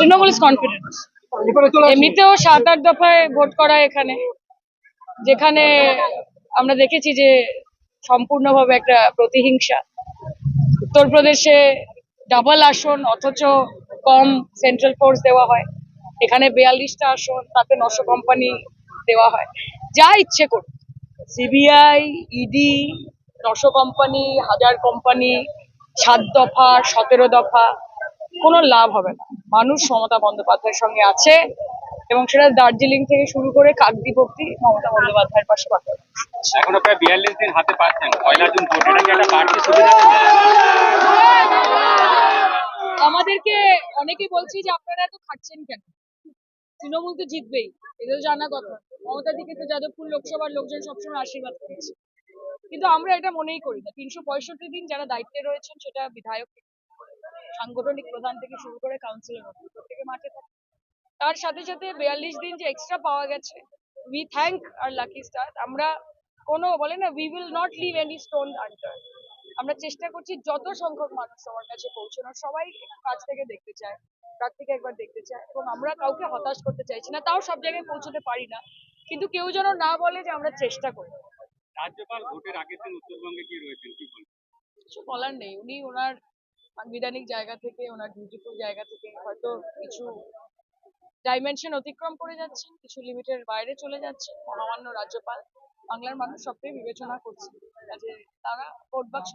Trinamool is confident এমনিতেও সাত, আট দফায় ভোট করা এখানে। যেখানে আমরা দেখেছি যে সম্পূর্ণভাবে একটা প্রতিহিংসা। উত্তরপ্রদেশে ডাবল আসন, অথচ কম সেন্ট্রাল ফোর্স দেওয়া হয়। এখানে বিয়াল্লিশটা আসন, তাতে নশো কোম্পানি দেওয়া হয়। যা ইচ্ছে করুন সিবিআই ইডি নশো কোম্পানি হাজার কোম্পানি সাত দফা, সতেরো দফা কোনো লাভ হবে না। মানুষ মমতা বন্দ্যোপাধ্যায়ের সঙ্গে আছে এবং সেটা দার্জিলিং থেকে শুরু করে কাকদ্বীপ অব্দি মমতা বন্দ্যোপাধ্যায়ের পাশে পাঠাবে এখনও প্রায় বিয়াল্লিশ দিন হাতে পাচ্ছেন। পয়লা জুন ভোট। এটা কি একটা বাড়তি সুবিধা আমাদেরকে অনেকেই বলছি যে আপনারা এত খাচ্ছেন কেন? তৃণমূল তো জিতবেই এটা তো জানা কথা। মমতা দিকে তো যাদবপুর লোকসভার লোকজন সবসময় আশীর্বাদ করেছে কিন্তু আমরা এটা মনেই করি না। তিনশো পঁয়ষট্টি দিন যারা দায়িত্বে রয়েছেন সেটা বিধায়ক সাংগঠনিক প্রধান থেকে শুরু করে কাউন্সিলর অব্দি প্রত্যেকে মাঠে থাকে। তার সাথে সাথে বিয়াল্লিশ দিন যে এক্সট্রা পাওয়া গেছে we thank our lucky star আমরা কোনো বলে না we will not leave any stone unturned আমরা চেষ্টা করছি যত সংখ্যক মানুষ সবার কাছে পৌঁছানোর সবাই কাছ থেকে দেখতে চায় প্রার্থীকে একবার দেখতে চায় এবং আমরা কাউকে হতাশ করতে চাইছি না তাও সব জায়গায় পৌঁছতে পারি না। কিন্তু কেউ যেন না বলে যে আমরা চেষ্টা করি রাজ্যপাল ভোটের আগের দিন উত্তরবঙ্গে কি রয়েছেন কি বলবেন? কিছু বলার নেই উনি ওনার সাংবিধানিক জায়গা থেকে, ওনার ডিউটিফুল জায়গা থেকে হয়তো কিছু ডাইমেনশন অতিক্রম করে যাচ্ছেন কিছু লিমিটের বাইরে চলে যাচ্ছে। মহামান্য রাজ্যপাল, বাংলার মানুষ সবটাই বিবেচনা করছে তারা ভোট বাক্স